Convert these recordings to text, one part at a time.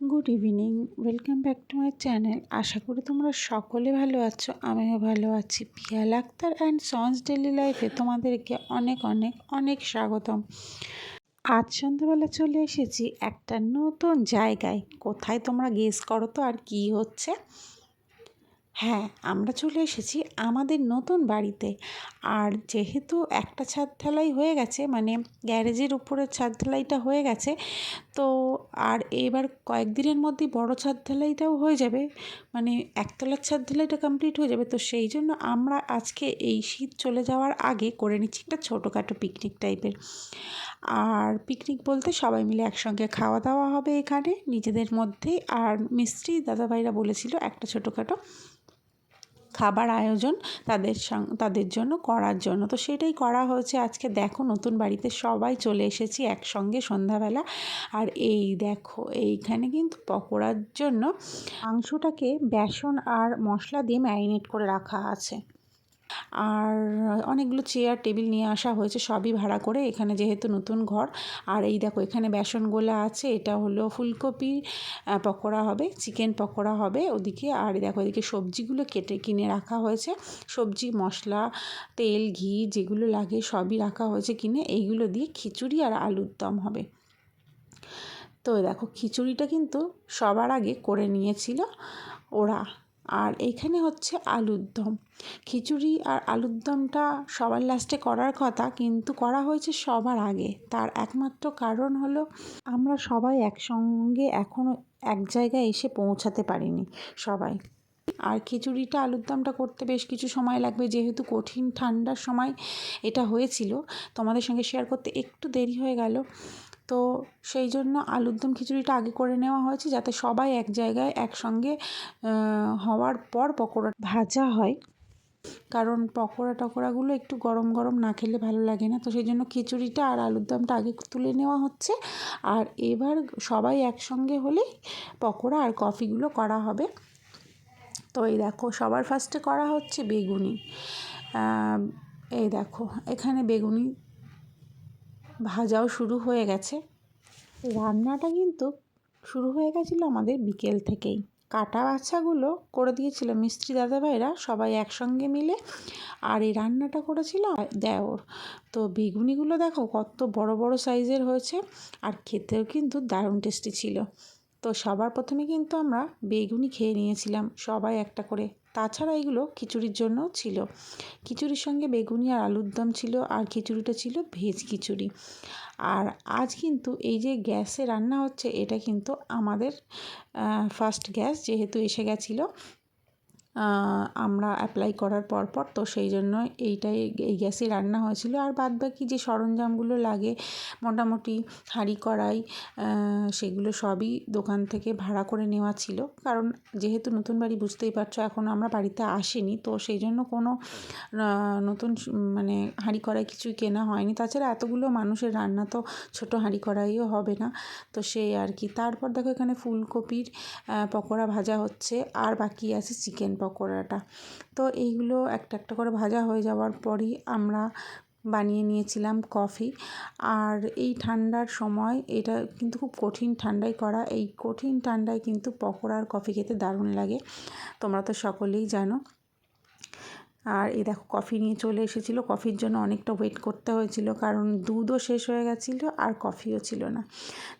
Good evening welcome back to my channel আশা করি তোমরা সকলে ভালো আছো, আমিও ভালো আছি। Piyal Akhtar and sons daily লাইফে তোমাদেরকে অনেক অনেক অনেক স্বাগতম। আজ সন্ধ্যাবেলা চলে এসেছি একটা নতুন জায়গায়। কোথায় তোমরা গেস করো তো আর কি হচ্ছে? হ্যাঁ আমরা চলে এসেছি আমাদের নতুন বাড়িতে। আর যেহেতু একটা ছাদ ঢালাই হয়ে গেছে মানে গ্যারেজের উপরের ছাদ ঢালাইটা হয়ে গেছে তো আর এবার কয়েকদিনের মধ্যেই বড় ছাদ ঢালাইটাও হয়ে যাবে। মানে একতলার ছাদ ঢালাইটা কমপ্লিট হয়ে যাবে। তো সেই জন্য আমরা আজকে এই শীত চলে যাওয়ার আগে করে নিচ্ছি একটা ছোটোখাটো পিকনিক টাইপের আর পিকনিক বলতে সবাই মিলে একসঙ্গে খাওয়া দাওয়া হবে এখানে নিজেদের মধ্যেই আর মিস্ত্রি দাদাভাইরা বলেছিল একটা ছোটোখাটো খাবার আয়োজন তাদের তাদের জন্য করার জন্য। তো সেটাই করা হয়েছে। আজকে দেখো নতুন বাড়িতে সবাই চলে এসেছি একসঙ্গে সন্ধ্যাবেলা। আর এই দেখো, এইখানে কিন্তু পকোড়ার জন্য মাংসটাকে বেসন আর মশলা দিয়ে ম্যারিনেট করে রাখা আছে। আর অনেকগুলো চেয়ার, টেবিল নিয়ে আসা হয়েছে, সবই ভাড়া করে এখানে যেহেতু নতুন ঘর। আর এই দেখো, এখানে বেসন গোলা আছে, এটা হলো ফুলকপি পকোড়া হবে, চিকেন পকোড়া হবে ওদিকে। আর দেখো, এদিকে সবজিগুলো কেটে কিনে রাখা হয়েছে। সবজি, মশলা, তেল, ঘি যেগুলো লাগে সবই রাখা হয়েছে কিনে। এইগুলো দিয়ে খিচুড়ি আর আলুর দম হবে। তো দেখো, খিচুড়িটা কিন্তু সবার আগে করে নিয়েছিল ওরা। আর এইখানে হচ্ছে আলুর দম। খিচুড়ি আর আলুর দমটা সবার লাস্টে করার কথা, কিন্তু করা হয়েছে সবার আগে। তার একমাত্র কারণ হলো, আমরা সবাই একসঙ্গে এখনও এক জায়গায় এসে পৌঁছাতে পারিনি, সবাই। আর খিচুড়িটা, আলুর দমটা করতে বেশ কিছু সময় লাগবে, যেহেতু কঠিন ঠান্ডার সময় এটা হয়েছিল। তোমাদের সঙ্গে শেয়ার করতে একটু দেরি হয়ে গেল। তো সেই জন্য আলুর দম খিচুড়িটা আগে করে নেওয়া হয়েছে যাতে সবাই এক জায়গায় একসঙ্গে হওয়ার পর পকোড়া ভাজা হয়। কারণ পকোড়া টকোড়াগুলো একটু গরম গরম না খেলে ভালো লাগে না। তো সেই জন্য খিচুড়িটা আর আলুর দমটা আগে তুলে নেওয়া হচ্ছে। আর এবার সবাই একসঙ্গে হলেই পকোড়া আর কফিগুলো করা হবে। তো এই দেখো, সবার ফার্স্টে করা হচ্ছে বেগুনি। এই দেখো, এখানে বেগুনি ভাজাও শুরু হয়ে গেছে। রান্নাটা কিন্তু শুরু হয়ে গেছিল আমাদের বিকেল থেকেই। কাটা বাচ্চাগুলো করে দিয়েছিল মিস্ত্রি দাদাভাইরা সবাই একসঙ্গে মিলে। আর এই রান্নাটা করেছিল দেওর। তো বেগুনিগুলো দেখো কত বড় বড় সাইজের হয়েছে আর খেতেও কিন্তু দারুণ টেস্টি ছিল। তো সবার প্রথমে কিন্তু আমরা বেগুনি খেয়ে নিয়েছিলাম সবাই একটা করে। তাছাড়া এগুলো খিচুড়ির জন্য ছিল। খিচুড়ির সঙ্গে বেগুনি আর আলুর দম ছিল আর খিচুড়িটা ছিল ভেজ খিচুড়ি। আর আজ কিন্তু এই যে গ্যাসে রান্না হচ্ছে, এটা কিন্তু আমাদের ফার্স্ট গ্যাস যেহেতু এসে গেছিল আমরা অ্যাপ্লাই করার পরপর তো সেই জন্য এইটাই এই গ্যাসে রান্না হয়েছিল। আর বাদ বাকি যে সরঞ্জামগুলো লাগে, মোটামুটি হাঁড়ি, কড়াই সেগুলো সবই দোকান থেকে ভাড়া করে নেওয়া ছিল। কারণ যেহেতু নতুন বাড়ি বুঝতেই পারছ, এখন আমরা বাড়িতে আসিনি, তো সেই জন্য কোনো নতুন মানে হাঁড়ি, কড়াই কিছুই কেনা হয়নি। তাছাড়া এতগুলো মানুষের রান্না তো ছোটো হাঁড়ি, কড়াইও হবে না। তো সেই আর কি। তারপর দেখো এখানে ফুলকপির পকোড়া ভাজা হচ্ছে, আর বাকি আছে চিকেন পকোড়াটা তো এইগুলো একটা একটা করে ভাজা হয়ে যাওয়ার পরই আমরা বানিয়ে নিয়েছিলাম কফি। আর এই ঠান্ডার সময় এটা কিন্তু খুব কঠিন ঠান্ডায় করা। এই কঠিন ঠান্ডায় কিন্তু পকোড়া আর কফি খেতে দারুণ লাগে। তোমরা তো সকলেই জানো। আর এই দেখো কফি নিয়ে চলে এসেছিল। কফির জন্য অনেকটা ওয়েট করতে হয়েছিল কারণ দুধও শেষ হয়ে গেছিল আর কফিও ছিল না।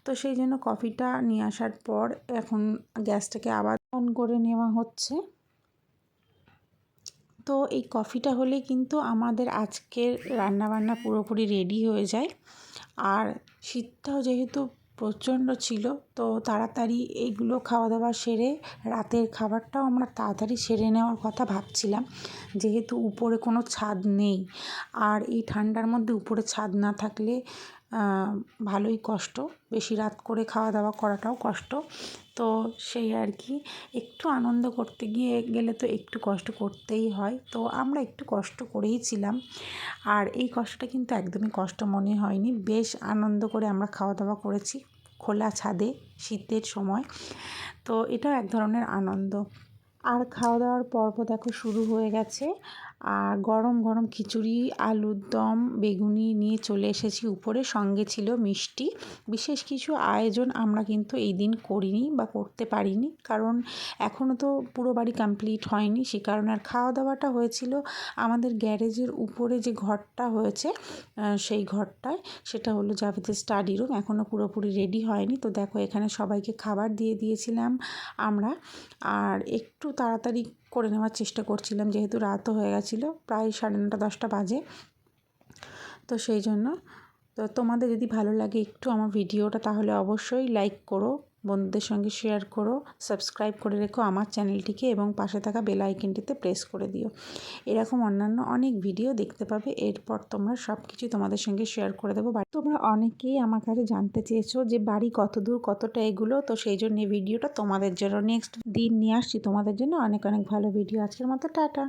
তো সেই জন্য কফিটা নিয়ে আসার পর এখন গ্যাসটাকে আবার অন করে নেওয়া হচ্ছে। তো এই কফিটা হলে কিন্তু আমাদের আজকের রান্নাবান্না পুরোপুরি রেডি হয়ে যায়। আর শীতটাও যেহেতু প্রচণ্ড ছিল, তো তাড়াতাড়ি এইগুলো খাওয়া দাওয়া সেরে রাতের খাবারটাও আমরা তাড়াতাড়ি সেরে নেওয়ার কথা ভাবছিলাম, যেহেতু উপরে কোনো ছাদ নেই। আর এই ঠান্ডার মধ্যে উপরে ছাদ না থাকলে ভালোই কষ্ট। বেশি রাত করে খাওয়া দাওয়া করাটাও কষ্ট। তো সেই আর কি, একটু আনন্দ করতে গিয়ে গেলে তো একটু কষ্ট করতেই হয়। তো আমরা একটু কষ্ট করেই ছিলাম। আর এই কষ্টটা কিন্তু একদমই কষ্ট মনে হয়নি। বেশ আনন্দ করে আমরা খাওয়া দাওয়া করেছি খোলা ছাদে শীতের সময়। তো এটাও এক ধরনের আনন্দ। আর খাওয়া দাওয়ার পর্ব দেখো শুরু হয়ে গেছে। আর গরম গরম খিচুড়ি, আলুর দম, বেগুনি নিয়ে চলে এসেছি উপরে। সঙ্গে ছিল মিষ্টি। বিশেষ কিছু আয়োজন আমরা কিন্তু এই দিন করিনি বা করতে পারিনি। কারণ এখনও তো পুরো বাড়ি কমপ্লিট হয়নি। সে কারণে আর খাওয়া দাওয়াটা হয়েছিল আমাদের গ্যারেজের উপরে যে ঘরটা হয়েছে সেই ঘরটায়। সেটা হলো জাভেদের স্টাডি রুম এখনও পুরোপুরি রেডি হয়নি। তো দেখো এখানে সবাইকে খাবার দিয়ে দিয়েছিলাম আমরা। আর একটু তাড়াতাড়ি করে নেওয়ার চেষ্টা করছিলাম, যেহেতু রাতও হয়ে গেছিল, প্রায় সাড়ে নটা, দশটা বাজে। তো সেই জন্য, তো তোমাদের যদি ভালো লাগে একটু আমার ভিডিওটা, তাহলে অবশ্যই লাইক করো বন্ধুদের সঙ্গে শেয়ার করো সাবস্ক্রাইব করে রেখো আমার চ্যানেলটিকে এবং পাশে থাকা বেল আইকনটিতে প্রেস করে দিও। এরকম অন্যান্য অনেক ভিডিও দেখতে পাবে, এরপর তোমরা সব কিছু তোমাদের সঙ্গে শেয়ার করে দেবো। তোমরা অনেকেই আমার কাছে জানতে চেয়েছো যে বাড়ি কত দূর, কতটা এগুলো, তো সেই জন্য ভিডিওটা তোমাদের জন্য নেক্সট দিন নিয়ে আসছি। তোমাদের জন্য অনেক অনেক ভালো ভিডিও আজকের মতো টাটা।